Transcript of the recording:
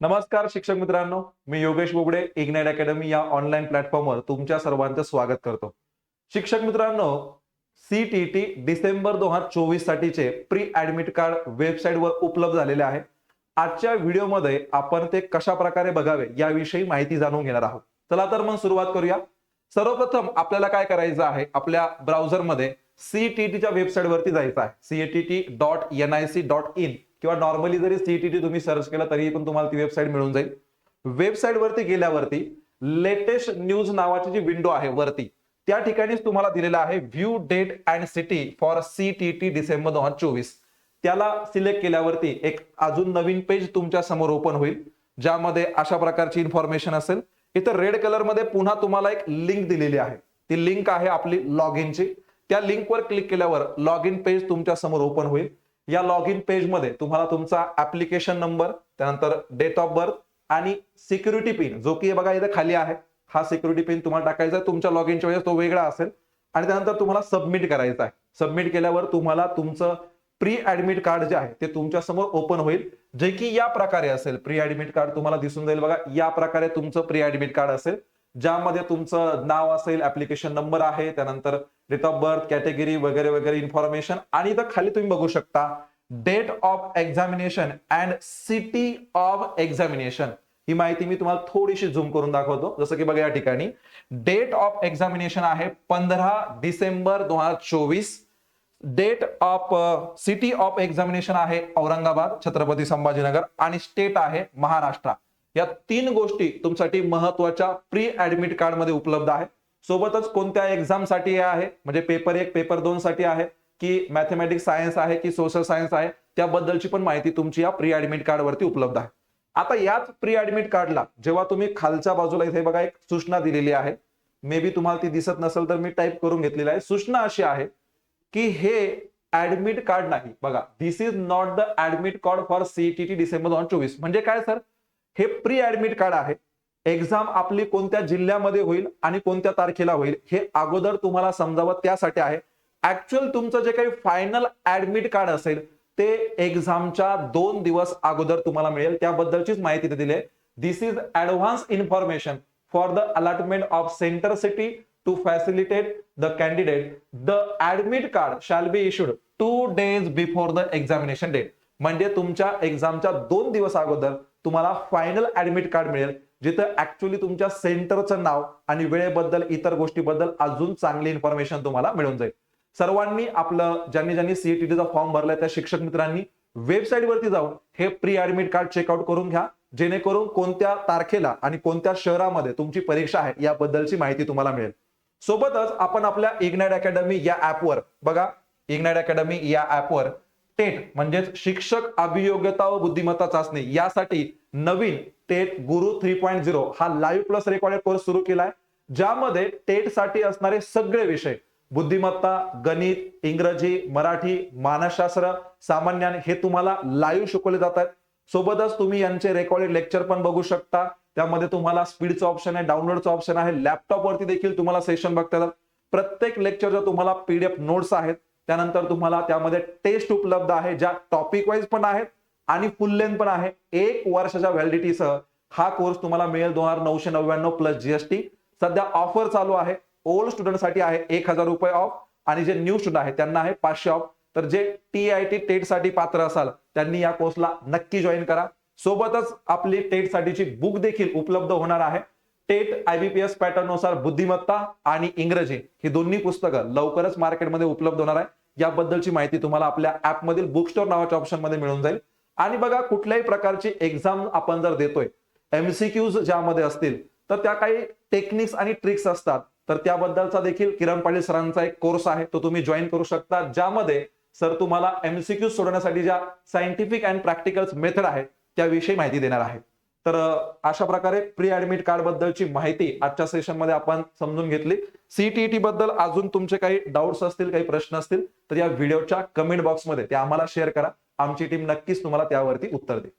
नमस्कार शिक्षक मित्रांनो. मी योगेश बोबडे इग्नाइट अकॅडमी या ऑनलाईन प्लॅटफॉर्मवर तुमच्या सर्वांचं स्वागत करतो. शिक्षक मित्रांनो सीटीटी डिसेंबर दोन हजार चोवीस साठीचे प्री ऍडमिट कार्ड वेबसाईटवर उपलब्ध झालेले आहे. आजच्या व्हिडिओमध्ये आपण ते कशा प्रकारे बघावे याविषयी माहिती जाणून घेणार आहोत. चला तर मग सुरुवात करूया. सर्वप्रथम आपल्याला काय करायचं आहे? आपल्या ब्राउझरमध्ये सीटीटीच्या वेबसाईटवरती जायचं आहे. C A T T dot N I C dot in किंवा नॉर्मली जरी सीटीटी तुम्ही सर्च केलं तरी पण तुम्हाला ती वेबसाईट मिळून जाईल. वेबसाईट वरती गेल्यावरती लेटेस्ट न्यूज नावाची जी विंडो आहे वरती त्या ठिकाणीच तुम्हाला दिलेला आहे view date and city for CTET December दोन हजार चोवीस. त्याला सिलेक्ट केल्यावरती एक अजून नवीन पेज तुमच्यासमोर ओपन होईल ज्यामध्ये अशा प्रकारची इन्फॉर्मेशन असेल. इथं रेड कलरमध्ये पुन्हा तुम्हाला एक लिंक दिलेली आहे. ती लिंक आहे आपली लॉग इनची त्या लिंकवर क्लिक केल्यावर लॉग इन पेज तुमच्यासमोर ओपन होईल. या लॉग इन पेजमध्ये तुम्हाला तुमचा ऍप्लिकेशन नंबर त्यानंतर डेट ऑफ बर्थ आणि सिक्युरिटी पिन जो की बघा इथे खाली आहे. हा सिक्युरिटी पिन तुम्हाला टाकायचा आहे. तुमच्या लॉग इनच्या वेळेस तो वेगळा असेल. आणि त्यानंतर तुम्हाला सबमिट करायचा आहे. सबमिट केल्यावर तुम्हाला तुमचं प्री ऍडमिट कार्ड जे आहे ते तुमच्यासमोर ओपन होईल. जे की या प्रकारे असेल. प्री ऍडमिट कार्ड तुम्हाला दिसून जाईल बघा. या प्रकारे तुमचं प्री ऍडमिट कार्ड असेल. ज्यामध्ये तुमचं नाव असेल ऍप्लिकेशन नंबर आहे त्यानंतर डेट ऑफ बर्थ कॅटेगरी वगैरे वगैरे इन्फॉर्मेशन आणि इथं खाली तुम्ही बघू शकता date of examination and city of examination ही माहिती मी तुम्हाला थोडीशी झूम करून दाखवतो. जसं की बघा या ठिकाणी डेट ऑफ एक्झामिनेशन आहे पंधरा डिसेंबर दोन हजार चोवीस. Date of city of examination आहे औरंगाबाद छत्रपती संभाजीनगर आणि स्टेट आहे महाराष्ट्र. या तीन गोष्टी तुमच्यासाठी महत्त्वाच्या प्री ऍडमिट कार्डमध्ये उपलब्ध आहे सोबतच कोणत्या एक्झामसाठी आहे? म्हणजे पेपर एक पेपर दोन साठी आहे की मॅथमॅटिक्स सायन्स आहे की सोशल सायन्स आहे? त्याबद्दलची पण माहिती तुमची या प्री ऍडमिट कार्ड वरती उपलब्ध आहे. आता याच प्री ऍडमिट कार्डला जेव्हा तुम्ही खालच्या बाजूला इथे बघा एक सूचना दिलेली आहे. मे बी तुम्हाला ती दिसत नसेल तर मी टाईप करून घेतलेली आहे. सूचना अशी आहे की हे ऍडमिट कार्ड नाही. बघा this is not the admit card for CTET December दोन चोवीस. म्हणजे काय सर हे प्री ऍडमिट कार्ड आहे. एक्झाम आपली कोणत्या जिल्ह्यामध्ये होईल आणि कोणत्या तारखेला होईल हे अगोदर तुम्हाला समजावं त्यासाठी आहे. ऍक्च्युअल तुमचं जे काही फायनल ऍडमिट कार्ड असेल ते एक्झामच्या दोन दिवस अगोदर तुम्हाला मिळेल. त्याबद्दलचीच माहिती दिली आहे. This is advance information for the allotment of centre city to facilitate the candidate the admit card shall be issued two days before the examination date म्हणजे तुमच्या एक्झामच्या दोन दिवस अगोदर तुम्हाला फायनल ऍडमिट कार्ड मिळेल जिथं ऍक्च्युली तुमच्या सेंटरचं नाव आणि वेळेबद्दल इतर गोष्टीबद्दल अजून चांगली इन्फॉर्मेशन तुम्हाला मिळून जाईल. सर्वांनी आपलं ज्यांनी ज्यांनी सीईटीचा फॉर्म भरलाय त्या शिक्षक मित्रांनी वेबसाईट वरती जाऊन हे प्री ऍडमिट कार्ड चेकआउट करून घ्या. जेणेकरून कोणत्या तारखेला आणि कोणत्या शहरामध्ये तुमची परीक्षा आहे याबद्दलची माहिती तुम्हाला मिळेल. सोबतच आपण आपल्या इग्नाइट अकॅडमी या ऍपवर बघा इग्नाइट अकॅडमी या ऍपवर टेट म्हणजेच शिक्षक अभियोग्यता व बुद्धिमत्ता चाचणी यासाठी नवीन TET Guru three point zero हा लाईव्ह प्लस रेकॉर्डेड कोर्स सुरू केलाय ज्यामध्ये टेटसाठी असणारे सगळे विषय बुद्धिमत्ता गणित इंग्रजी मराठी मानसशास्त्र सामान्य हे तुम्हाला लाईव्ह शिकवले जातात सोबतच तुम्ही यांचे रेकॉर्डेड लेक्चर पण बघू शकता. त्यामध्ये तुम्हाला स्पीडचं ऑप्शन आहे डाउनलोडचं ऑप्शन आहे लॅपटॉप वरती देखील तुम्हाला सेशन बघता येतात. प्रत्येक लेक्चरच्या तुम्हाला पीडीएफ नोट्स आहेत. त्यानंतर तुम्हाला त्यामध्ये टेस्ट उपलब्ध आहे ज्या टॉपिक वाईज पण आहेत आणि फुल लेंथ पण आहे. एक वर्षाच्या व्हॅलिडिटीसह हा कोर्स तुम्हाला मिळेल दोन हजार नऊशे नव्याण्णव प्लस जीएसटी सध्या ऑफर चालू आहे. ओल्ड स्टुडंटसाठी आहे एक हजार रुपये ऑफ आणि जे न्यू स्टुडंट आहे त्यांना आहे पाचशे ऑफ तर जे टी आय टी टेटसाठी पात्र असाल त्यांनी या कोर्सला नक्की जॉईन करा. सोबतच आपली टेट साठीची बुक देखील उपलब्ध होणार आहे. टेट आयबीपीएस पॅटर्ननुसार बुद्धिमत्ता आणि इंग्रजी ही दोन्ही पुस्तकं लवकरच मार्केटमध्ये उपलब्ध होणार आहे. याबद्दलची माहिती तुम्हाला आपल्या ऍपमधील बुक स्टोर नावाच्या ऑप्शनमध्ये मिळून जाईल. आणि बघा कुठल्याही प्रकारची एक्झाम आपण जर देतोय एमसीक्यूज ज्यामध्ये असतील तर त्या काही टेक्निक्स आणि ट्रिक्स असतात. तर त्याबद्दलचा देखील किरण पाटील सरांचा एक कोर्स आहे तो तुम्ही जॉईन करू शकता ज्यामध्ये सर तुम्हाला एमसीक्यू सोडवण्यासाठी ज्या सायंटिफिक अँड प्रॅक्टिकल मेथड आहेत त्याविषयी माहिती देणार आहे तर अशा प्रकारे प्री ऍडमिट कार्ड बद्दलची माहिती आजच्या सेशनमध्ये आपण समजून घेतली. सीटीईटी बद्दल अजून तुमचे काही डाऊट्स असतील काही प्रश्न असतील तर या व्हिडिओच्या कमेंट बॉक्समध्ये ते आम्हाला शेअर करा. आमची टीम नक्कीच तुम्हाला त्यावरती उत्तर देईल.